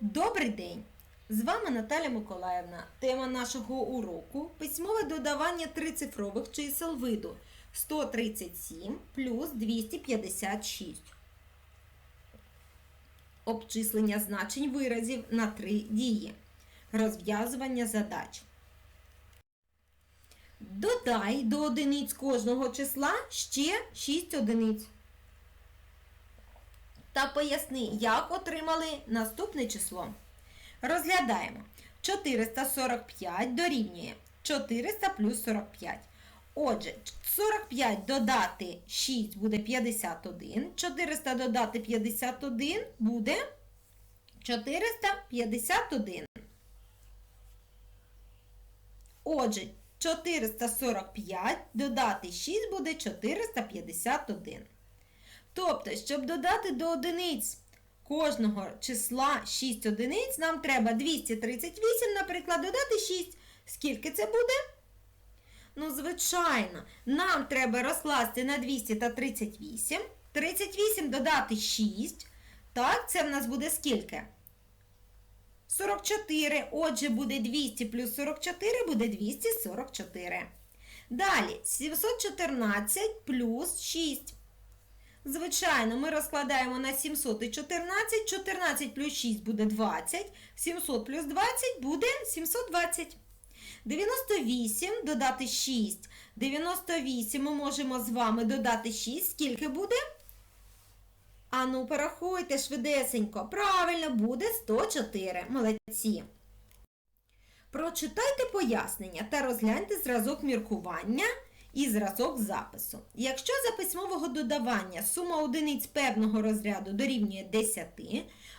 Добрий день! З вами Наталя Миколаївна. Тема нашого уроку письмове додавання трицифрових чисел виду 137 плюс 256. Обчислення значень виразів на три дії. Розв'язування задач. Додай до одиниць кожного числа ще 6 одиниць. Та поясни, як отримали наступне число. Розглядаємо. 445 дорівнює 400 плюс 45. Отже, 45 додати 6 буде 51. 400 додати 51 буде 451. Отже, 445 додати 6 буде 451. Тобто, щоб додати до одиниць кожного числа 6 одиниць, нам треба 238, наприклад, додати 6. Скільки це буде? Ну, звичайно, нам треба розкласти на 200 та 38. 38 додати 6. Так, це в нас буде скільки? 44. Отже, буде 200 плюс 44 буде 244. Далі 714 плюс 6. Звичайно, ми розкладаємо на 700 і 14. 14 плюс 6 буде 20. 700 плюс 20 буде 720. 98 додати 6. 98 ми можемо з вами додати 6. Скільки буде? А ну, порахуйте швидесенько. Правильно, буде 104. Молодці. Прочитайте пояснення та розгляньте зразок міркування і зразок запису. Якщо за письмового додавання сума одиниць певного розряду дорівнює 10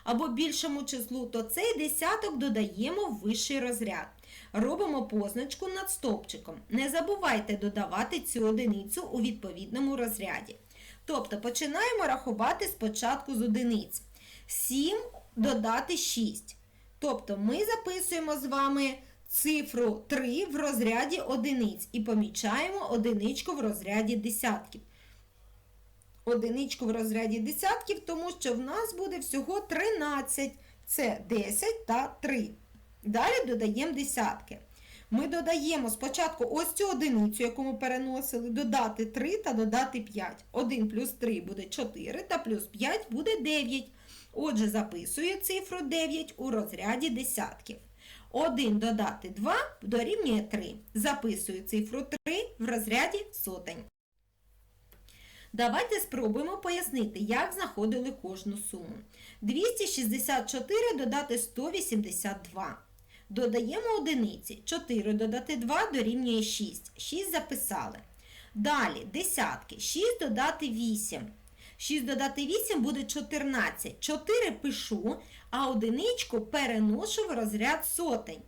або більшому числу, то цей десяток додаємо в вищий розряд. Робимо позначку над стовпчиком. Не забувайте додавати цю одиницю у відповідному розряді. Тобто починаємо рахувати спочатку з одиниць. 7 додати 6. Тобто ми записуємо з вами цифру 3 в розряді одиниць і помічаємо одиничку в розряді десятків. Одиничку в розряді десятків, тому що в нас буде всього 13. Це 10 та 3. Далі додаємо десятки. Ми додаємо спочатку ось цю одиницю, яку ми переносили, додати 3 та додати 5. 1 плюс 3 буде 4 та плюс 5 буде 9. Отже, записую цифру 9 у розряді десятків. 1 додати 2 дорівнює 3. Записую цифру 3 в розряді сотень. Давайте спробуємо пояснити, як знаходили кожну суму. 264 додати 182. Додаємо одиниці. 4 додати 2 дорівнює 6. 6 записали. Далі десятки. 6 додати 8. 6 додати 8 буде 14. 4 пишу, а одиничку переношу в розряд сотень.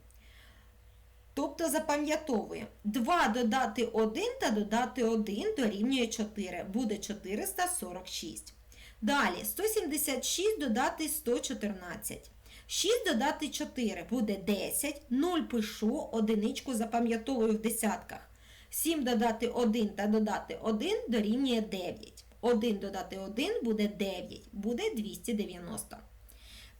Тобто запам'ятовую. 2 додати 1 та додати 1 дорівнює 4. Буде 446. Далі 176 додати 114. 6 додати 4 буде 10. 0 пишу, одиничку запам'ятовую в десятках. 7 додати 1 та додати 1 дорівнює 9. 1 додати 1 буде 9, буде 290.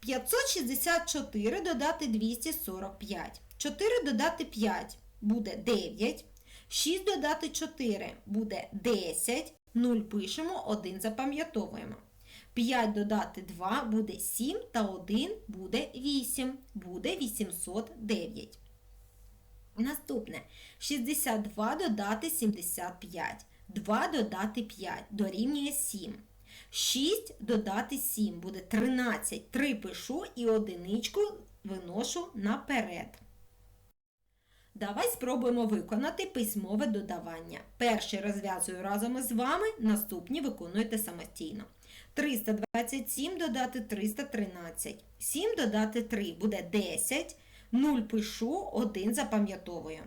564 додати 245. 4 додати 5 буде 9. 6 додати 4 буде 10. 0 пишемо, 1 запам'ятовуємо. 5 додати 2 буде 7 та 1 буде 8. Буде 809. Наступне 62 додати 75. 2 додати 5 дорівнює 7. 6 додати 7 буде 13. 3 пишу і одиничку виношу наперед. Давай спробуємо виконати письмове додавання. Перший розв'язую разом із вами, наступні виконуєте самостійно. 327 додати 313. 7 додати 3 буде 10. 0 пишу, 1 запам'ятовую.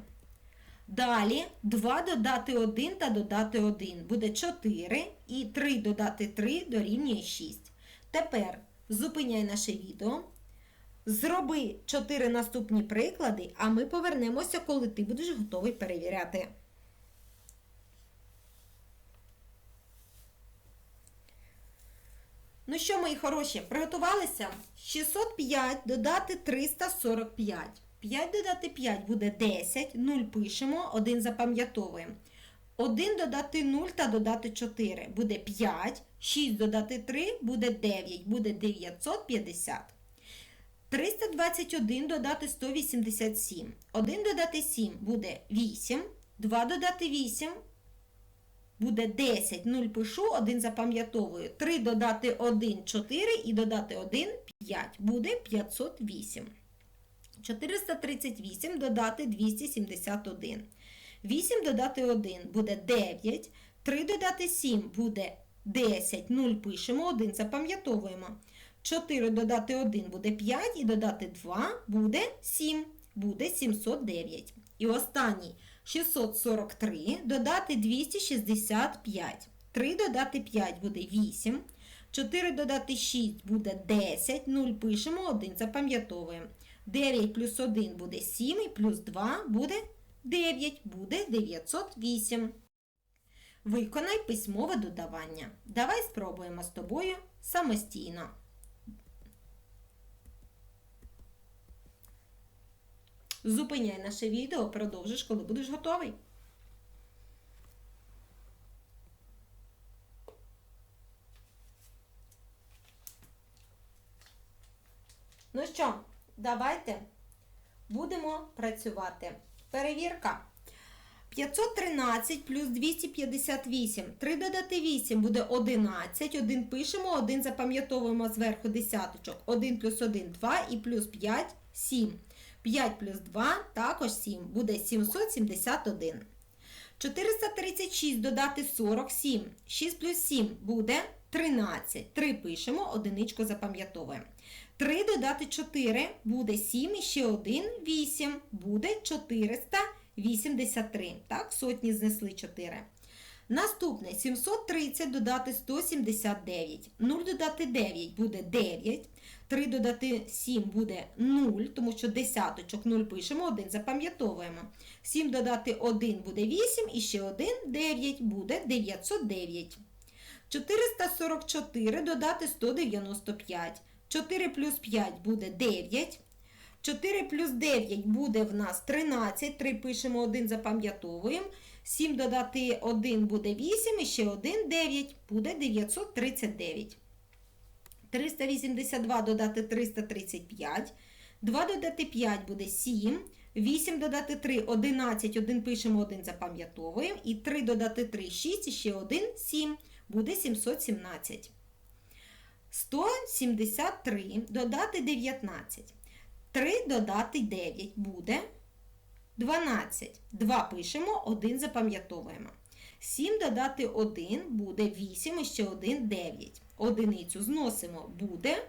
Далі 2 додати 1 та додати 1 буде 4 і 3 додати 3 дорівнює 6. Тепер зупиняй наше відео. Зроби 4 наступні приклади, а ми повернемося, коли ти будеш готовий перевіряти. Ну що, мої хороші, приготувалися? 605 додати 345. 5 додати 5 буде 10, 0 пишемо, 1 запам'ятовуємо. 1 додати 0 та додати 4 буде 5, 6 додати 3 буде 9, буде 950. 321 додати 187. 1 додати 7 буде 8, 2 додати 8 буде 10, 0 пишу, 1 запам'ятовую. 3 додати 1 4 і додати 1 5 буде 508. 438 додати 271. 8 додати 1 буде 9. 3 додати 7 буде 10. 0 пишемо, 1 запам'ятовуємо. 4 додати 1 буде 5 і додати 2 буде 7. Буде 709. І останній 643 додати 265. 3 додати 5 буде 8. 4 додати 6 буде 10. 0 пишемо, 1 запам'ятовуємо. 9 плюс 1 буде 7 і плюс 2 буде 9, буде 908. Виконай письмове додавання. Давай спробуємо з тобою самостійно. Зупиняй наше відео, продовжиш, коли будеш готовий. Ну що, давайте будемо працювати. Перевірка. 513 плюс 258. 3 додати 8 буде 11. 1 пишемо, 1 запам'ятовуємо зверху десяточок. 1 плюс 1 2 і плюс 5 7. 5 плюс 2 також 7. Буде 771. 436 додати 47. 6 плюс 7 буде 13. 3 пишемо, одиничку запам'ятовуємо. 3 додати 4 буде 7 і ще 1 8. Буде 483. Так, сотні знесли 4. Наступне 730 додати 179. 0 додати 9 буде 9. 3 додати 7 буде 0, тому що десяточок 0 пишемо, 1 запам'ятовуємо. 7 додати 1 буде 8 і ще 1 9 буде 909. 444 додати 195. 4 плюс 5 буде 9. 4 плюс 9 буде в нас 13. 3 пишемо 1, запам'ятовуємо. 7 додати 1 буде 8 і ще 1 9 буде 939. 382 додати 335. 2 додати 5 буде 7. 8 додати 3 11. 1 пишемо 1 запам'ятовуємо. І 3 додати 3 6 і ще 1 7 буде 717. 173 додати 19. 3 додати 9 буде 12. 2 пишемо, 1 запам'ятовуємо. 7 додати 1 буде 8 і ще 1 9. Одиницю зносимо буде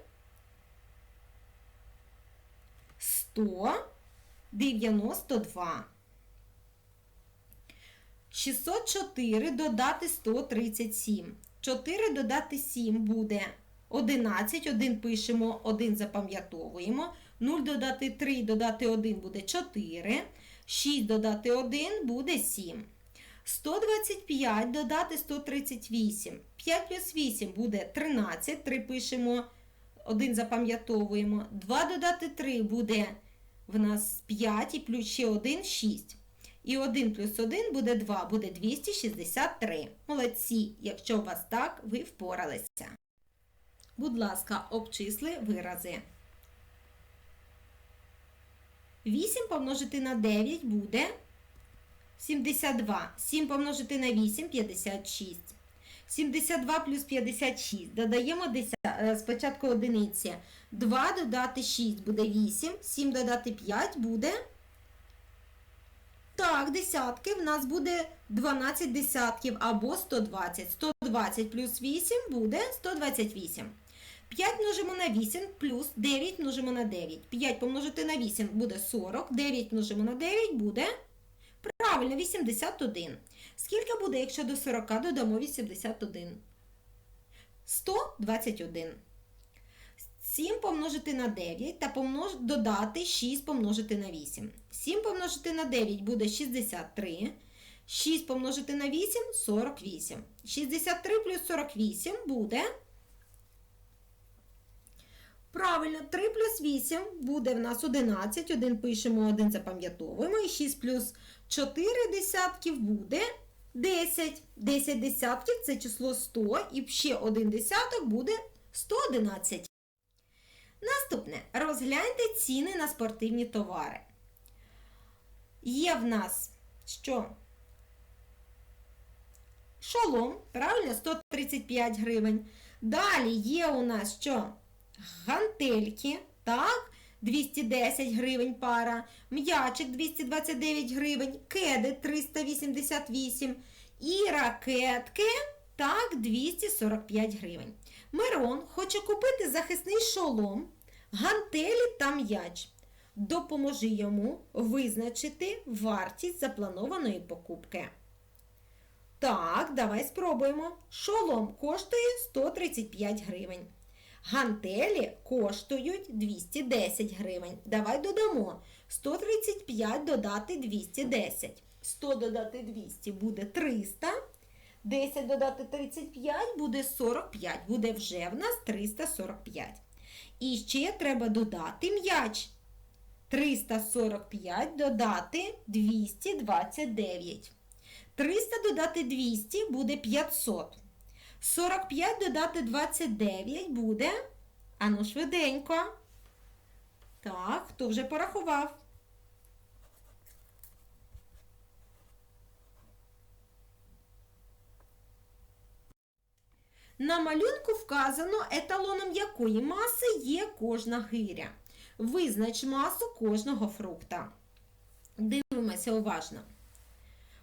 192. 604 додати 137. 4 додати 7 буде 11. 1 пишемо, 1 запам'ятовуємо. 0 додати 3 додати 1 буде 4. 6 додати 1 буде 7. 125 додати 138. 5 плюс 8 буде 13. 3 пишемо, 1 запам'ятовуємо. 2 додати 3 буде в нас 5 і плюс ще 1 6. І 1 плюс 1 буде 2, буде 263. Молодці, якщо у вас так, ви впоралися. Будь ласка, обчисли вирази. 8 помножити на 9 буде 72. 7 помножити на 8 56. 72 плюс 56. Додаємо 10, е, спочатку одиниці. 2 додати 6 буде 8. 7 додати 5 буде. Так, десятки. В нас буде 12 десятків або 120. 120 плюс 8 буде 128. 5 множимо на 8 плюс 9 множимо на 9. 5 помножити на 8 буде 40. 9 множимо на 9 буде. Правильно, 81. Скільки буде, якщо до 40 додамо 81? 121. 7 помножити на 9 та помнож... додати 6 помножити на 8. 7 помножити на 9 буде 63. 6 помножити на 8 48. 63 плюс 48 буде Правильно, 3 плюс 8 буде в нас 11. 1 пишемо, 1 запам'ятовуємо. І 6 плюс 4 десятків буде 10. 10 десятків це число 100. І ще один десяток буде 111. Наступне. Розгляньте ціни на спортивні товари. Є в нас що? Шолом, правильно, 135 гривень. Далі є у нас що? Гантельки, так, 210 гривень пара, м'ячик 229 гривень, кеди 388 і ракетки, так, 245 гривень. Мирон хоче купити захисний шолом, гантелі та м'яч. Допоможи йому визначити вартість запланованої покупки. Так, давай спробуємо. Шолом коштує 135 гривень. Гантелі коштують 210 гривень. Давай додамо 135 додати 210. 100 додати 200 буде 300. 10 додати 35 буде 45. Буде вже в нас 345. І ще треба додати м'яч. 345 додати 229. 300 додати 200 буде 500. 45 додати 29 буде. Ану, швиденько. Так, хто вже порахував? На малюнку вказано, еталоном якої маси є кожна гиря. Визнач масу кожного фрукта. Дивимося уважно.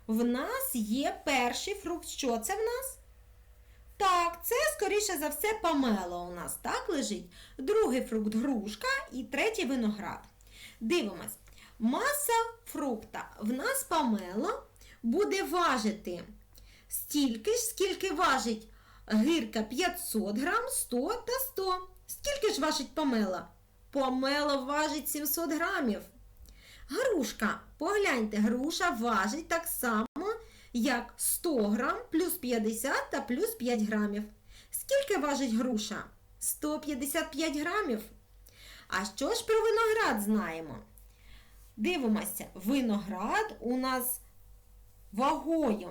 В нас є перший фрукт. Що це в нас? Так, це, скоріше за все, помело у нас так лежить. Другий фрукт грушка і третій виноград. Дивимось. Маса фрукта в нас помело буде важити стільки ж, скільки важить гирка 500 грам, 100 та 100. Скільки ж важить помела? Помела важить 700 грамів. Грушка, погляньте, груша важить так само, як 100 грам плюс 50 та плюс 5 грамів. Скільки важить груша? 155 грамів. А що ж про виноград знаємо? Дивимося, виноград у нас вагою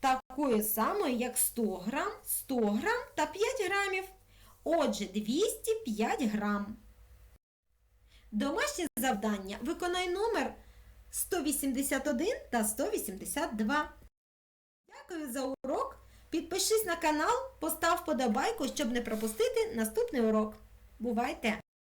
такою самою, як 100 грам, 100 грам та 5 грамів. Отже, 205 грам. Домашнє завдання виконай номер 181 та 182. Дякую за урок. Підпишись на канал, постав вподобайку, щоб не пропустити наступний урок. Бувайте!